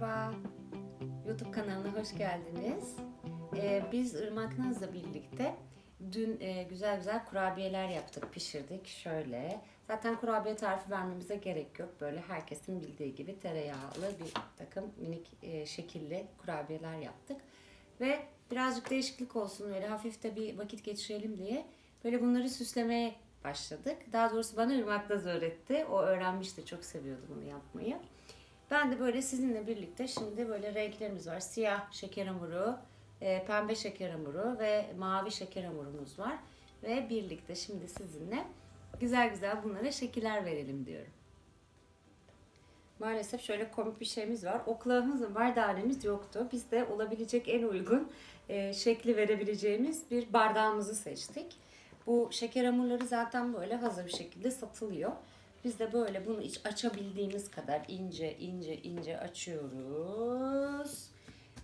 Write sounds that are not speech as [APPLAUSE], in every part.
Merhaba, YouTube kanalına hoş geldiniz. Ee, biz Irmak Naz'la birlikte dün e, güzel güzel kurabiyeler yaptık, pişirdik. Şöyle, zaten kurabiye tarifi vermemize gerek yok. Böyle herkesin bildiği gibi tereyağlı bir takım minik e, şekilli kurabiyeler yaptık. Ve birazcık değişiklik olsun, böyle hafif de bir vakit geçirelim diye böyle bunları süslemeye başladık. Daha doğrusu bana Irmak Naz öğretti. O öğrenmişti, çok seviyordu bunu yapmayı. Ben de böyle sizinle birlikte şimdi böyle renklerimiz var. Siyah şeker hamuru, e, pembe şeker hamuru ve mavi şeker hamurumuz var. Ve birlikte şimdi sizinle güzel güzel bunlara şekiller verelim diyorum. Maalesef şöyle komik bir şeyimiz var. Oklağımız var, dairemiz yoktu. Biz de olabilecek en uygun e, şekli verebileceğimiz bir bardağımızı seçtik. Bu şeker hamurları zaten böyle hazır bir şekilde satılıyor. Biz de böyle bunu iç açabildiğimiz kadar ince ince ince açıyoruz.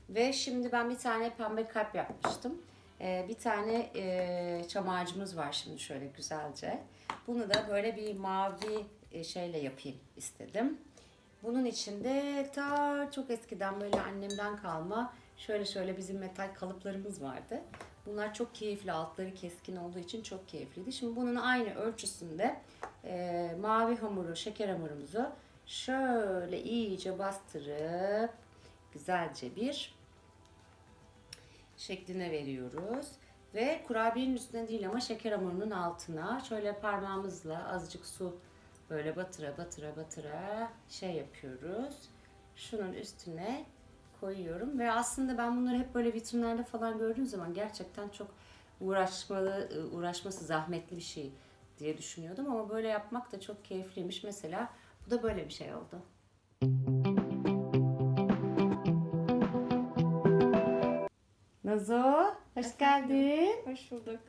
Ve şimdi ben bir tane pembe kalp yapmıştım. Ee, bir tane e, çam ağacımız var şimdi şöyle güzelce. Bunu da böyle bir mavi e, şeyle yapayım istedim. Bunun içinde ta çok eskiden böyle annemden kalma şöyle şöyle bizim metal kalıplarımız vardı. Bunlar çok keyifli, altları keskin olduğu için çok keyifliydi. Şimdi bunun aynı ölçüsünde e, mavi hamuru, şeker hamurumuzu şöyle iyice bastırıp güzelce bir şekline veriyoruz. Ve kurabiyenin üstüne değil ama şeker hamurunun altına şöyle parmağımızla azıcık su böyle batıra batıra batıra şey yapıyoruz. Şunun üstüne koyuyorum ve aslında ben bunları hep böyle vitrinlerde falan gördüğüm zaman gerçekten çok uğraşmalı, uğraşması zahmetli bir şey diye düşünüyordum ama böyle yapmak da çok keyifliymiş. Mesela bu da böyle bir şey oldu. Nazo, hoş geldin. Hoş bulduk.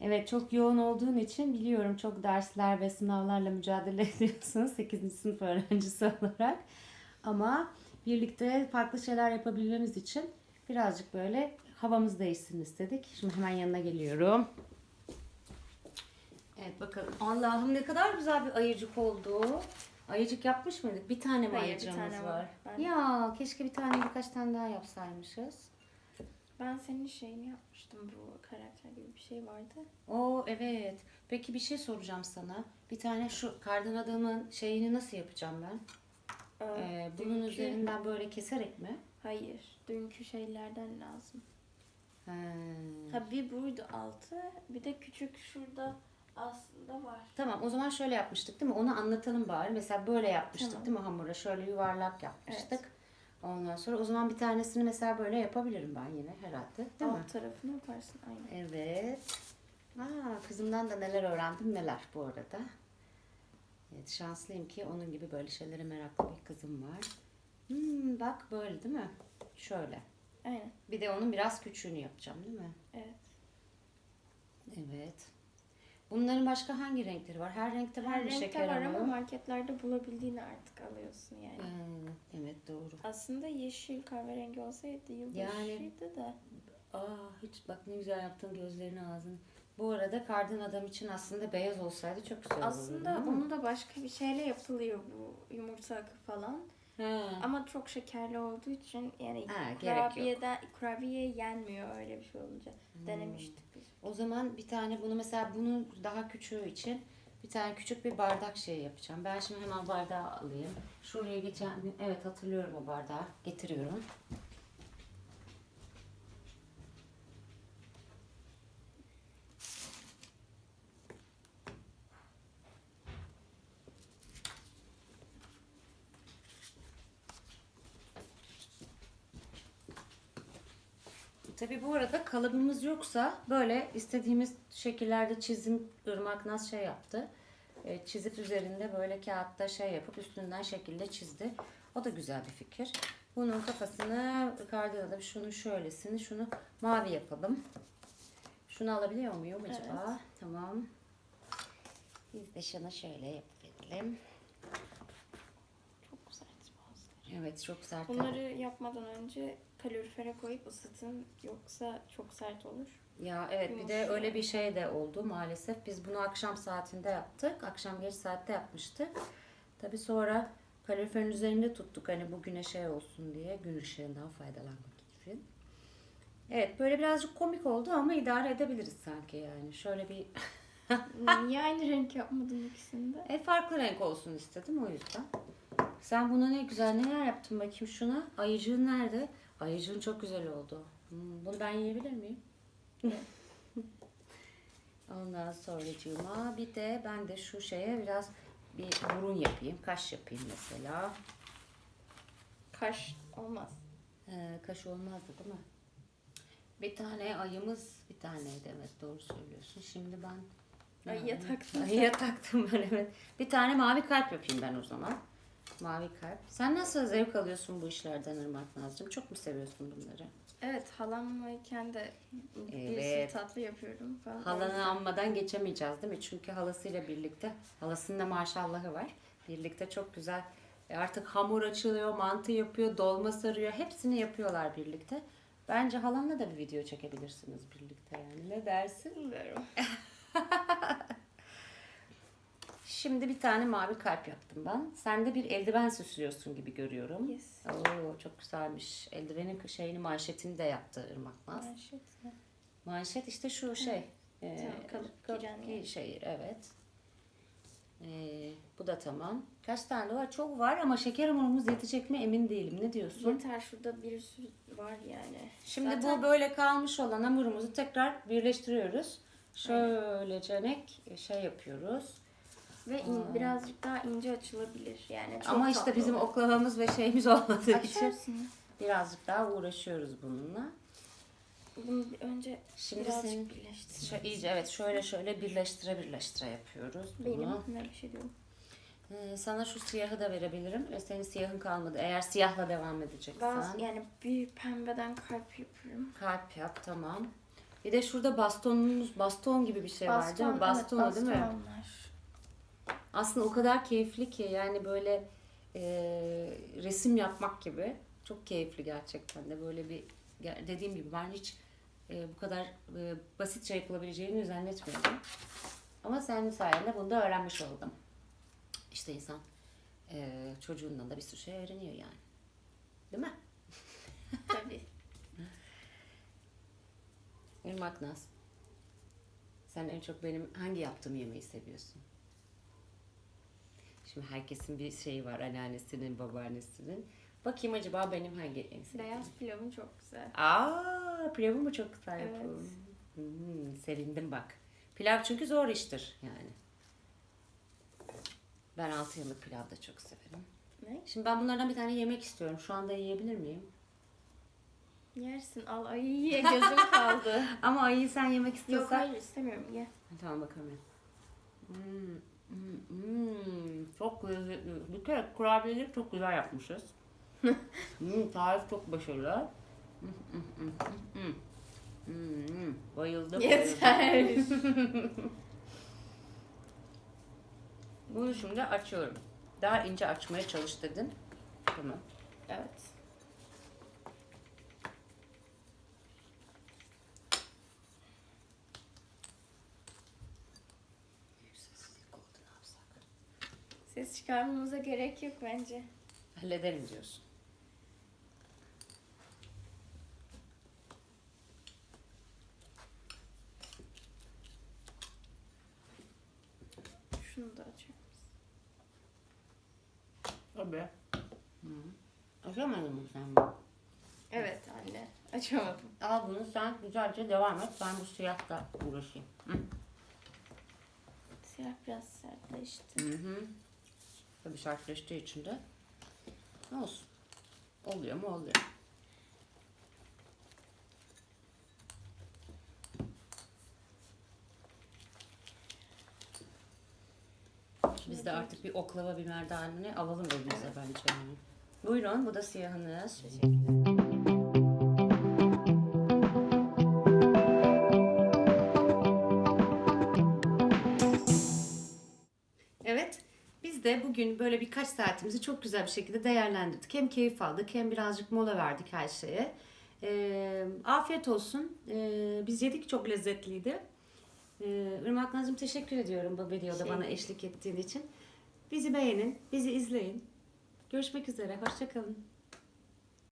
Evet çok yoğun olduğun için biliyorum çok dersler ve sınavlarla mücadele [LAUGHS] ediyorsun 8. sınıf öğrencisi olarak. Ama birlikte farklı şeyler yapabilmemiz için birazcık böyle havamız değişsin istedik. Şimdi hemen yanına geliyorum. Evet bakalım. Allah'ım ne kadar güzel bir ayıcık oldu. Ayıcık yapmış mıydık? Bir tane mi Hayır, bir ayıcığımız tane var? var. Ben- Ya keşke bir tane birkaç tane daha yapsaymışız. Ben senin şeyini yapmıştım. Bu karakter gibi bir şey vardı. Oo evet. Peki bir şey soracağım sana. Bir tane şu kardan adamın şeyini nasıl yapacağım ben? Ee, bunun dünkü- üzerinden böyle keserek mi? Hayır. Dünkü şeylerden lazım. He. Ha bir buydu altı. Bir de küçük şurada aslında var. Tamam o zaman şöyle yapmıştık değil mi? Onu anlatalım bari. Mesela böyle yapmıştık Tamam. değil mi hamura? Şöyle yuvarlak yapmıştık. Ondan sonra o zaman bir tanesini mesela böyle yapabilirim ben yine herhalde. Değil mi? Alt tarafını yaparsın aynen. Evet. Aa, kızımdan da neler öğrendim neler bu arada. Evet, şanslıyım ki onun gibi böyle şeylere meraklı bir kızım var. Hmm, bak böyle değil mi? Şöyle. Aynen. Bir de onun biraz küçüğünü yapacağım değil mi? Evet. Evet. Bunların başka hangi renkleri var? Her renkte var Her mı renkte şeker var ama marketlerde bulabildiğini artık alıyorsun yani. Hmm, evet doğru. Aslında yeşil kahverengi olsaydı Yani- yılbaşıydı da. Aa hiç bak ne güzel yaptın gözlerini ağzını. Bu arada kardan adam için aslında beyaz olsaydı çok güzel olurdu. Aslında değil mi? onu da başka bir şeyle yapılıyor bu yumurta akı falan. Ha. Ama çok şekerli olduğu için yani Ha, kurabiyeden, kurabiye yenmiyor öyle bir şey olunca. Hmm. Denemiştik biz. O zaman bir tane bunu mesela bunun daha küçüğü için bir tane küçük bir bardak şey yapacağım. Ben şimdi hemen bardağı alayım. Şuraya geçen evet hatırlıyorum o bardağı. Getiriyorum. Tabii bu arada kalıbımız yoksa böyle istediğimiz şekillerde çizim ırmak naz şey yaptı. E, çizip üzerinde böyle kağıtta şey yapıp üstünden şekilde çizdi. O da güzel bir fikir. Bunun kafasını kardan da şunu şöylesini şunu mavi yapalım. Şunu alabiliyor muyum acaba? Evet. Tamam. Biz de şunu şöyle yapalım. Çok sert bazıları. Evet çok sert. Bunları yapmadan önce kalorifere koyup ısıtın yoksa çok sert olur. Ya evet bir de öyle bir şey de oldu maalesef. Biz bunu akşam saatinde yaptık. Akşam geç saatte yapmıştık. Tabii sonra Kaloriferin üzerinde tuttuk hani bu güne şey olsun diye gün ışığından faydalanmak için. Evet böyle birazcık komik oldu ama idare edebiliriz sanki yani. Şöyle bir [LAUGHS] Niye aynı renk yapmadın ikisinde? e, farklı renk olsun istedim o yüzden. Sen buna ne güzel neler yaptın bakayım şuna. Ayıcığın nerede? Ayıcığın çok güzel oldu. Hmm, bunu ben yiyebilir miyim? [LAUGHS] Ondan sonracığıma bir de ben de şu şeye biraz bir burun yapayım. Kaş yapayım mesela. Kaş olmaz. Ee, kaş olmazdı değil mi? Bir tane ayımız bir taneydi evet doğru söylüyorsun. Şimdi ben Ayıya taktın Ayıya taktım ben evet. Bir tane mavi kalp yapayım ben o zaman. Mavi kalp. Sen nasıl zevk alıyorsun bu işlerden Irmak Nazcığım? Çok mu seviyorsun bunları? Evet halamlayken de bir Evet. sürü tatlı yapıyorum falan. Halanı anmadan geçemeyeceğiz değil mi? Çünkü halasıyla birlikte, halasının da maşallahı var. Birlikte çok güzel e, artık hamur açılıyor, mantı yapıyor, dolma sarıyor. Hepsini yapıyorlar birlikte. Bence halanla da bir video çekebilirsiniz birlikte yani. Ne dersin? Bilmiyorum. [LAUGHS] Şimdi bir tane mavi kalp yaptım ben. Sen de bir eldiven süslüyorsun gibi görüyorum. Yes. Oo çok güzelmiş. Eldivenin şeyini manşetini de yaptı Irmak Naz. Manşet ne? Manşet işte şu şey. E, Tamam, kalıp giren şey evet. E, bu da tamam. Kaç tane var? Çok var ama şeker hamurumuz yetecek mi emin değilim. Ne diyorsun? Yeter şurada bir sürü var yani. Şimdi Zaten bu böyle kalmış olan hamurumuzu tekrar birleştiriyoruz. Şöylece nek şey yapıyoruz. Ve in- birazcık daha ince açılabilir yani. Çok Ama işte tatlı bizim olur. oklavamız ve şeyimiz olmadığı için birazcık daha uğraşıyoruz bununla. Bunu bir önce Şimdi birazcık senin birleştir. şö- iyice evet şöyle şöyle birleştire birleştire yapıyoruz Benim bunu. bir şey diyorum. Ee, sana şu siyahı da verebilirim. Ee, Senin siyahın kalmadı. Eğer siyahla devam edeceksen. Ben yani bir pembeden kalp yapıyorum. Kalp yap tamam. Bir de şurada bastonumuz, baston gibi bir şey var değil mi? evet, Baston değil mi? bastonlar. Aslında o kadar keyifli ki yani böyle e, resim yapmak gibi. Çok keyifli gerçekten de böyle bir dediğim gibi ben hiç e, bu kadar e, basitçe yapılabileceğini zannetmiyordum. Ama senin sayende bunu da öğrenmiş oldum. İşte insan e, çocuğundan da bir sürü şey öğreniyor yani. Değil mi? [LAUGHS] Tabii. Irmak Naz. Sen en çok benim hangi yaptığım yemeği seviyorsun? Şimdi herkesin bir şeyi var. Anneannesinin, babaannesinin. Bakayım acaba benim hangi en sevdiğim? Beyaz pilavın çok güzel. Aa, pilavı mı çok güzel Evet. yapıyorum? Hmm, sevindim bak. Pilav çünkü zor iştir yani. Ben altı yıllık pilav da çok severim. Ne? Şimdi ben bunlardan bir tane yemek istiyorum. Şu anda yiyebilir miyim? Yersin al ay ye gözüm [LAUGHS] kaldı. Ama ayıyı sen yemek Yok istiyorsan... hayır istemiyorum ye. Tamam bakalım. Hmm, hmm, çok lezzetli. Bir kere kurabiyeleri çok güzel yapmışız. [LAUGHS] hmm, tarif çok başarılı. Hmm, hmm, hmm, hmm, hmm, hmm. Bayıldım. bayıldım. Yeter. [LAUGHS] Bunu şimdi açıyorum. Daha ince açmaya çalış dedin. Tamam. evet. Sessizlik oldu ne yapsak? Ses çıkarmamıza gerek yok bence. Hallederim diyorsun. Şunu da açar mısın? Tabii. Açamadın mı sen bunu? Evet anne. Açamadım. Al bunu sen güzelce devam et. Ben bu siyahla uğraşayım. Hı. Siyah biraz sertleşti. Hı hı. Tabii sertleştiği için de ne olsun. Oluyor mu oluyor. Biz de artık bir oklava bir merdaneni alalım elimize bence. Buyurun bu da siyahınız. Evet. De bugün böyle birkaç saatimizi çok güzel bir şekilde değerlendirdik. Hem keyif aldık hem birazcık mola verdik her şeye. Ee, afiyet olsun. Ee, biz yedik çok lezzetliydi. Ee, Irmak Nazım teşekkür ediyorum bu videoda Şey- bana eşlik ettiğin için. Bizi beğenin, bizi izleyin. Görüşmek üzere. Hoşçakalın.